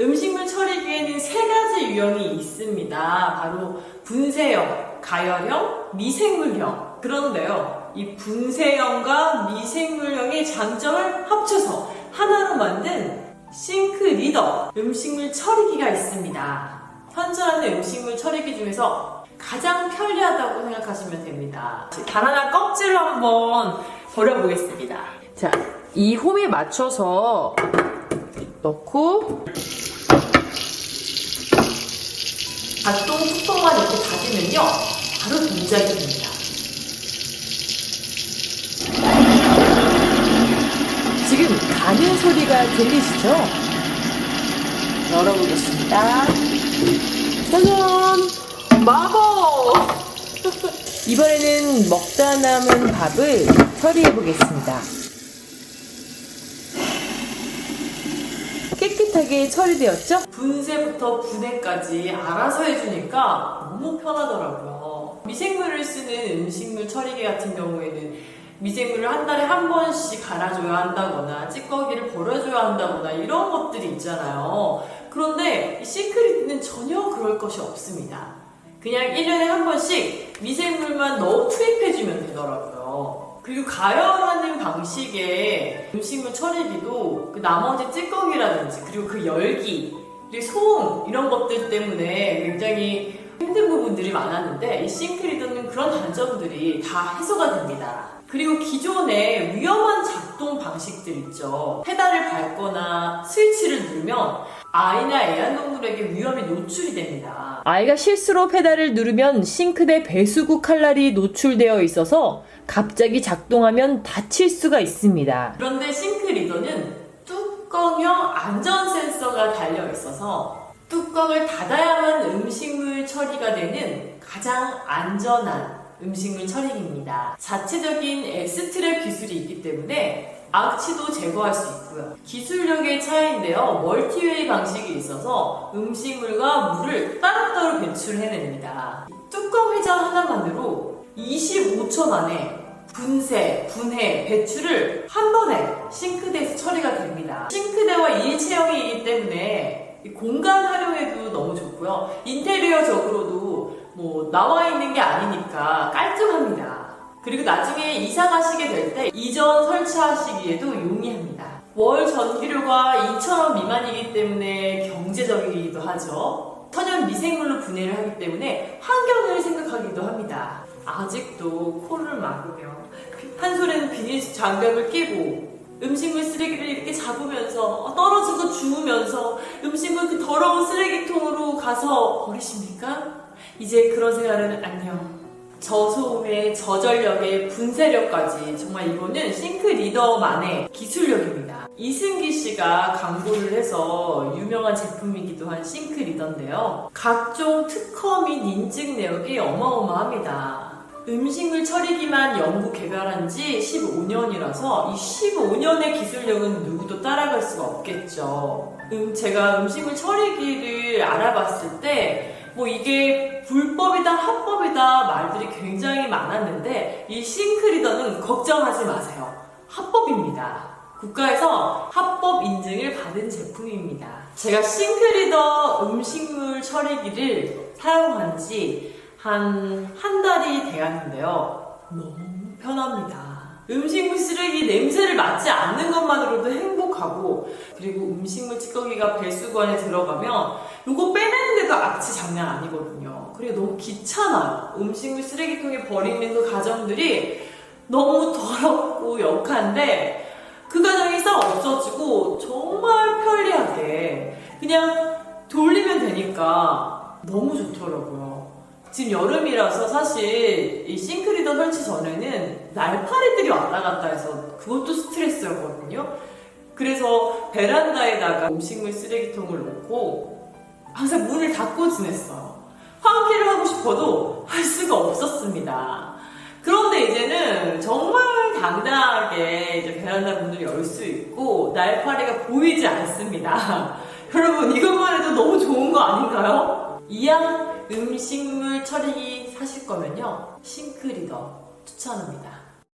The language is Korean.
음식물 처리기에는 세 가지 유형이 있습니다. 바로 분쇄형, 가열형, 미생물형. 그런데요, 이 분쇄형과 미생물형의 장점을 합쳐서 하나로 만든 싱크 리더 음식물 처리기가 있습니다. 현존하는 음식물 처리기 중에서 가장 편리하다고 생각하시면 됩니다. 바나나 껍질을 한번 버려보겠습니다. 자, 이 홈에 맞춰서 넣고 밭동 뚜껑만 이렇게 닫으면요 바로 동작이 됩니다. 지금 가는 소리가 들리시죠? 열어보겠습니다. 짜잔! 마법! 이번에는 먹다 남은 밥을 처리해 보겠습니다. 깨끗하게 처리되었죠? 분쇄부터 분해까지 알아서 해주니까 너무 편하더라고요. 미생물을 쓰는 음식물 처리기 같은 경우에는 미생물을 한 달에 한 번씩 갈아줘야 한다거나 찌꺼기를 버려줘야 한다거나 이런 것들이 있잖아요. 그런데 이 시크릿는 전혀 그럴 것이 없습니다. 그냥 1년에 한 번씩 미생물만 넣어 투입해주면 되더라고요. 그리고 가열하는 방식의 음식물 처리기도 그 나머지 찌꺼기라든지 그리고 그 열기 그리고 소음 이런 것들 때문에 굉장히 힘든 부분들이 많았는데 이 싱크리더는 그런 단점들이 다 해소가 됩니다. 그리고 기존의 위험한 작동 방식들 있죠. 페달을 밟거나 스위치를 누르면 아이나 애완동물에게 위험이 노출이 됩니다. 아이가 실수로 페달을 누르면 싱크대 배수구 칼날이 노출되어 있어서 갑자기 작동하면 다칠 수가 있습니다. 그런데 싱크 리더는 뚜껑형 안전 센서가 달려 있어서 뚜껑을 닫아야만 음식물 처리가 되는 가장 안전한 음식물 처리기입니다. 자체적인 엑스트랩 기술이 있기 때문에 악취도 제거할 수 있고요. 기술력의 차이인데요. 멀티웨이 방식이 있어서 음식물과 물을 따로따로 배출해냅니다. 뚜껑 회전 하나만으로 25초 만에 분쇄, 분해, 배출을 한 번에 싱크대에서 처리가 됩니다. 싱크대와 일체형이기 때문에 이 공간 활용에도 너무 좋고요. 인테리어적으로도 뭐 나와 있는 게 아니니까. 그리고 나중에 이사 가시게 될 때 이전 설치하시기에도 용이합니다. 월 전기료가 2,000원 미만이기 때문에 경제적이기도 하죠. 천연 미생물로 분해를 하기 때문에 환경을 생각하기도 합니다. 아직도 코를 막으며 한 손에는 비닐 장갑을 끼고 음식물 쓰레기를 이렇게 잡으면서 떨어지고 주우면서 음식물 그 더러운 쓰레기통으로 가서 버리십니까? 이제 그런 생활은 안녕. 저소음의 저전력의 분쇄력까지 정말 이거는 싱크 리더만의 기술력입니다. 이승기 씨가 광고를 해서 유명한 제품이기도 한 싱크 리더인데요. 각종 특허 및 인증 내역이 어마어마합니다. 음식물 처리기만 연구 개발한 지 15년이라서 이 15년의 기술력은 누구도 따라갈 수가 없겠죠. 음, 제가 음식물 처리기를 알아봤을 때 뭐 이게 불법이다 합법이다 말들이 굉장히 많았는데 이 싱크리더는 걱정하지 마세요. 합법입니다. 국가에서 합법 인증을 받은 제품입니다. 제가 싱크리더 음식물 처리기를 사용한 지 한 한 달이 되었는데요. 너무 편합니다. 음식물 쓰레기 냄새를 맡지 않는 것만으로도 행복하고 그리고 음식물 찌꺼기가 배수구 안에 들어가면 이거 빼내는데도 악취 장난 아니거든요. 그리고 너무 귀찮아요. 음식물 쓰레기통에 버리는 그 과정들이 너무 더럽고 역한데 그 과정이 싹 없어지고 정말 편리하게 그냥 돌리면 되니까 너무 좋더라고요. 지금 여름이라서 사실 이 싱크리더 설치 전에는 날파리들이 왔다 갔다 해서 그것도 스트레스였거든요. 그래서 베란다에다가 음식물 쓰레기통을 놓고 항상 문을 닫고 지냈어요. 환기를 하고 싶어도 할 수가 없었습니다. 그런데 이제는 정말 당당하게 이제 베란다 문을 열 수 있고 날파리가 보이지 않습니다. 여러분 이것만 해도 너무 좋은 거 아닌가요? 이왕 음식물 처리기 사실 거면요 싱크리더 추천합니다.